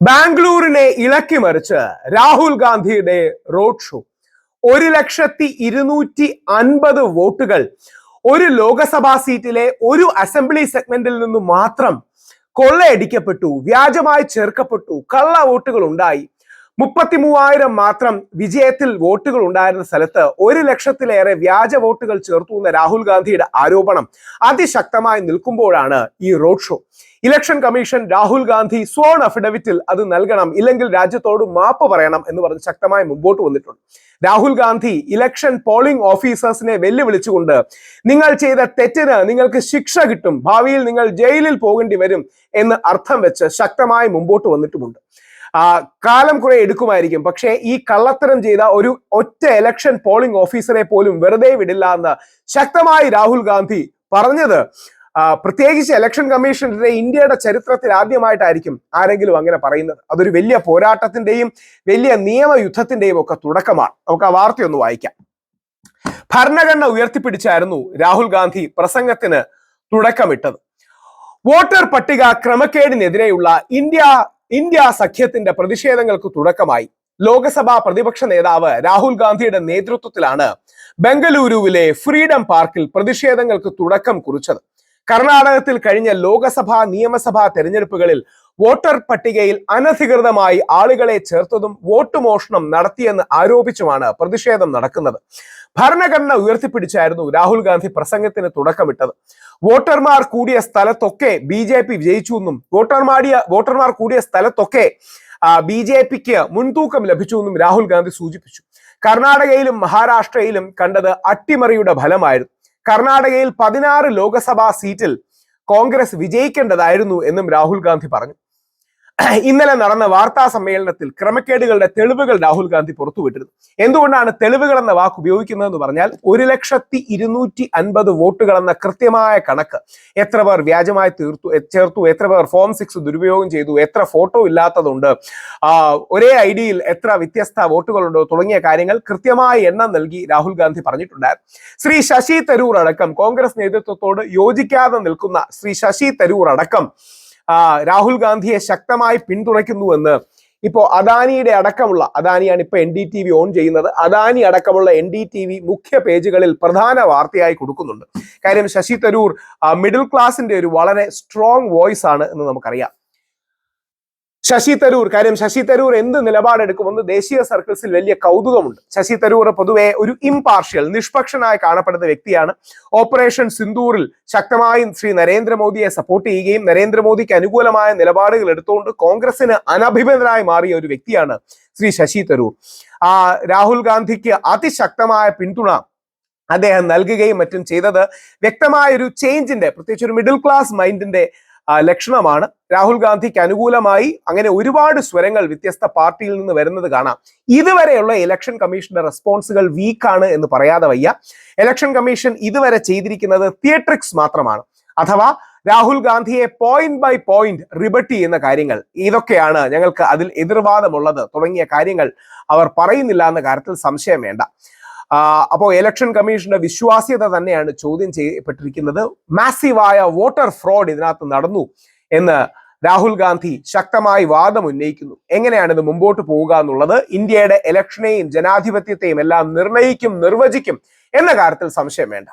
ബാംഗ്ലൂരിനെ ഇളക്കി മറിച്ച് രാഹുൽ ഗാന്ധിയുടെ റോഡ് ഷോ. ഒരു ലക്ഷത്തി ഇരുന്നൂറ്റി അൻപത് വോട്ടുകൾ. ഒരു ലോകസഭാ സീറ്റിലെ ഒരു അസംബ്ലി സെഗ്മെന്റിൽ നിന്നും മാത്രം കൊള്ളയടിക്കപ്പെട്ടു വ്യാജമായി ചേർക്കപ്പെട്ടു കള്ള വോട്ടുകൾ ഉണ്ടായി മുപ്പത്തി മൂവായിരം മാത്രം വിജയത്തിൽ വോട്ടുകൾ ഉണ്ടായിരുന്ന സ്ഥലത്ത് ഒരു ലക്ഷത്തിലേറെ വ്യാജ വോട്ടുകൾ ചേർത്തു എന്ന രാഹുൽ ഗാന്ധിയുടെ ആരോപണം അതിശക്തമായി നിൽക്കുമ്പോഴാണ് ഈ road show. Election commission Rahul Gandhi sworn അഫിഡവിറ്റിൽ അത് നൽകണം ഇല്ലെങ്കിൽ രാജ്യത്തോട് മാപ്പ് പറയണം എന്ന് പറഞ്ഞ് ശക്തമായി മുമ്പോട്ട് വന്നിട്ടുണ്ട്. രാഹുൽ ഗാന്ധി ഇലക്ഷൻ പോളിംഗ് ഓഫീസേഴ്സിനെ വെല്ലുവിളിച്ചുകൊണ്ട് നിങ്ങൾ ചെയ്ത തെറ്റിന് നിങ്ങൾക്ക് ശിക്ഷ കിട്ടും ഭാവിയിൽ നിങ്ങൾ ജയിലിൽ പോകേണ്ടി വരും എന്ന് അർത്ഥം വെച്ച് ശക്തമായി മുമ്പോട്ട് വന്നിട്ടുമുണ്ട്. കാലം കുറെ എടുക്കുമായിരിക്കും. പക്ഷേ ഈ കള്ളത്തരം ചെയ്ത ഒരു ഒറ്റ ഇലക്ഷൻ പോളിംഗ് ഓഫീസറെ പോലും വെറുതെ വിടില്ല എന്ന് ശക്തമായി രാഹുൽ ഗാന്ധി പറഞ്ഞത്. പ്രത്യേകിച്ച് ഇലക്ഷൻ കമ്മീഷണറെ ഇന്ത്യയുടെ ചരിത്രത്തിൽ ആദ്യമായിട്ടായിരിക്കും ആരെങ്കിലും അങ്ങനെ പറയുന്നത്. അതൊരു വലിയ പോരാട്ടത്തിന്റെയും വലിയ നിയമയുദ്ധത്തിന്റെയും ഒക്കെ തുടക്കമാണ്. നമുക്ക് ആ വാർത്തയൊന്ന് വായിക്കാം. ഭരണഘടന ഉയർത്തിപ്പിടിച്ചായിരുന്നു രാഹുൽ ഗാന്ധി പ്രസംഗത്തിന് തുടക്കമിട്ടത്. വോട്ടർ പട്ടിക ക്രമക്കേടിനെതിരെയുള്ള ഇന്ത്യ ഇന്ത്യ സഖ്യത്തിന്റെ പ്രതിഷേധങ്ങൾക്ക് തുടക്കമായി. ലോകസഭാ പ്രതിപക്ഷ നേതാവ് രാഹുൽ ഗാന്ധിയുടെ നേതൃത്വത്തിലാണ് ബംഗളൂരുവിലെ ഫ്രീഡം പാർക്കിൽ പ്രതിഷേധങ്ങൾക്ക് തുടക്കം കുറിച്ചത്. കർണാടകത്തിൽ കഴിഞ്ഞ ലോകസഭാ നിയമസഭാ തെരഞ്ഞെടുപ്പുകളിൽ വോട്ടർ പട്ടികയിൽ അനധികൃതമായി ആളുകളെ ചേർത്തതും വോട്ട് മോഷണം നടത്തിയെന്ന് ആരോപിച്ചുമാണ് പ്രതിഷേധം നടക്കുന്നത്. ഭരണഘടന ഉയർത്തിപ്പിടിച്ചായിരുന്നു രാഹുൽ ഗാന്ധി പ്രസംഗത്തിന് തുടക്കമിട്ടത്. വോട്ടർമാർ കൂടിയ സ്ഥലത്തൊക്കെ ബി ജെ പി വിജയിച്ചു എന്നും വോട്ടർമാടിയ വോട്ടർമാർ കൂടിയ സ്ഥലത്തൊക്കെ ബി ജെ പിക്ക് മുൻതൂക്കം ലഭിച്ചു എന്നും രാഹുൽ ഗാന്ധി സൂചിപ്പിച്ചു. കർണാടകയിലും മഹാരാഷ്ട്രയിലും കണ്ടത് അട്ടിമറിയുടെ ഫലമായിരുന്നു. കർണാടകയിൽ പതിനാറ് ലോക്സഭാ സീറ്റിൽ കോൺഗ്രസ് വിജയിക്കേണ്ടതായിരുന്നു എന്നും രാഹുൽ ഗാന്ധി പറഞ്ഞു. ഇന്നലെ നടന്ന വാർത്താ സമ്മേളനത്തിൽ ക്രമക്കേടുകളുടെ തെളിവുകൾ രാഹുൽ ഗാന്ധി പുറത്തുവിട്ടിരുന്നു. എന്തുകൊണ്ടാണ് തെളിവുകൾ എന്ന വാക്ക് ഉപയോഗിക്കുന്നതെന്ന് പറഞ്ഞാൽ ഒരു ലക്ഷത്തി ഇരുന്നൂറ്റി അൻപത് വോട്ടുകൾ എന്ന കൃത്യമായ കണക്ക്. എത്ര പേർ വ്യാജമായി തീർത്തു ചേർത്തു എത്ര പേർ ഫോം സിക്സ് ദുരുപയോഗം ചെയ്തു എത്ര ഫോട്ടോ ഇല്ലാത്തതുണ്ട് ഒരേ ഐ ഡിയിൽ എത്ര വ്യത്യസ്ത വോട്ടുകളുണ്ടോ തുടങ്ങിയ കാര്യങ്ങൾ കൃത്യമായ എണ്ണം നൽകി രാഹുൽ ഗാന്ധി പറഞ്ഞിട്ടുണ്ടായിരുന്നു. ശ്രീ ശശി തരൂർ അടക്കം കോൺഗ്രസ് നേതൃത്വത്തോട് യോജിക്കാതെ നിൽക്കുന്ന ശ്രീ ശശി തരൂർ അടക്കം രാഹുൽ ഗാന്ധിയെ ശക്തമായി പിന്തുണയ്ക്കുന്നുവെന്ന് ഇപ്പോ അദാനിയുടെ അടക്കമുള്ള അദാനിയാണ് ഇപ്പൊ N D T V on ചെയ്യുന്നത്. അദാനി അടക്കമുള്ള എൻ ഡി ടി വി മുഖ്യ പേജുകളിൽ പ്രധാന വാർത്തയായി കൊടുക്കുന്നുണ്ട്. കാര്യം ശശി തരൂർ മിഡിൽ ക്ലാസിന്റെ ഒരു വളരെ സ്ട്രോങ് വോയിസ് ആണ് എന്ന് നമുക്കറിയാം. ശശി തരൂർ കാര്യം ശശി തരൂർ എന്ത് നിലപാടെടുക്കുമെന്ന് ദേശീയ സർക്കിൾസിൽ വലിയ കൗതുകമുണ്ട്. ശശി തരൂർ പൊതുവെ ഒരു ഇംപാർഷ്യൽ നിഷ്പക്ഷനായി കാണപ്പെടുന്ന വ്യക്തിയാണ്. ഓപ്പറേഷൻ സിന്ദൂറിൽ ശക്തമായി ശ്രീ നരേന്ദ്രമോദിയെ സപ്പോർട്ട് ചെയ്യുകയും നരേന്ദ്രമോദിക്ക് അനുകൂലമായ നിലപാടുകൾ എടുത്തുകൊണ്ട് കോൺഗ്രസിന് അനഭിമതനായി മാറിയ ഒരു വ്യക്തിയാണ് ശ്രീ ശശി തരൂർ. ആ രാഹുൽ ഗാന്ധിക്ക് അതിശക്തമായ പിന്തുണ അദ്ദേഹം നൽകുകയും മറ്റും ചെയ്തത് വ്യക്തമായ ഒരു ചേഞ്ചിന്റെ പ്രത്യേകിച്ച് ഒരു മിഡിൽ ക്ലാസ് മൈൻഡിന്റെ ലക്ഷണമാണ്. രാഹുൽ ഗാന്ധിക്ക് അനുകൂലമായി അങ്ങനെ ഒരുപാട് സ്വരങ്ങൾ വ്യത്യസ്ത പാർട്ടിയിൽ നിന്ന് വരുന്നത് കാണാം. ഇതുവരെയുള്ള ഇലക്ഷൻ കമ്മീഷന്റെ റെസ്പോൺസുകൾ വീക്കാണ് എന്ന് പറയാതെ വയ്യ. ഇലക്ഷൻ കമ്മീഷൻ ഇതുവരെ ചെയ്തിരിക്കുന്നത് തിയേട്രിക്സ് മാത്രമാണ്. അഥവാ രാഹുൽ ഗാന്ധിയെ പോയിന്റ് ബൈ പോയിന്റ് റിബട്ട് ചെയ്യുന്ന കാര്യങ്ങൾ. ഇതൊക്കെയാണ് ഞങ്ങൾക്ക് അതിൽ എതിർവാദമുള്ളത്. തുടങ്ങിയ കാര്യങ്ങൾ അവർ പറയുന്നില്ല എന്ന കാര്യത്തിൽ സംശയം വേണ്ട. അപ്പോൾ ഇലക്ഷൻ കമ്മീഷന്റെ വിശ്വാസ്യത തന്നെയാണ് ചോദ്യം ചെയ്യപ്പെട്ടിരിക്കുന്നത്. മാസീവായ വോട്ടർ ഫ്രോഡ് ഇതിനകത്ത് നടന്നു എന്ന് രാഹുൽ ഗാന്ധി ശക്തമായി വാദം ഉന്നയിക്കുന്നു. എങ്ങനെയാണ് ഇത് മുമ്പോട്ട് പോവുക എന്നുള്ളത്? ഇന്ത്യയുടെ ഇലക്ഷനെയും ജനാധിപത്യത്തെയും എല്ലാം നിർണയിക്കും നിർവചിക്കും എന്ന കാര്യത്തിൽ സംശയം വേണ്ട.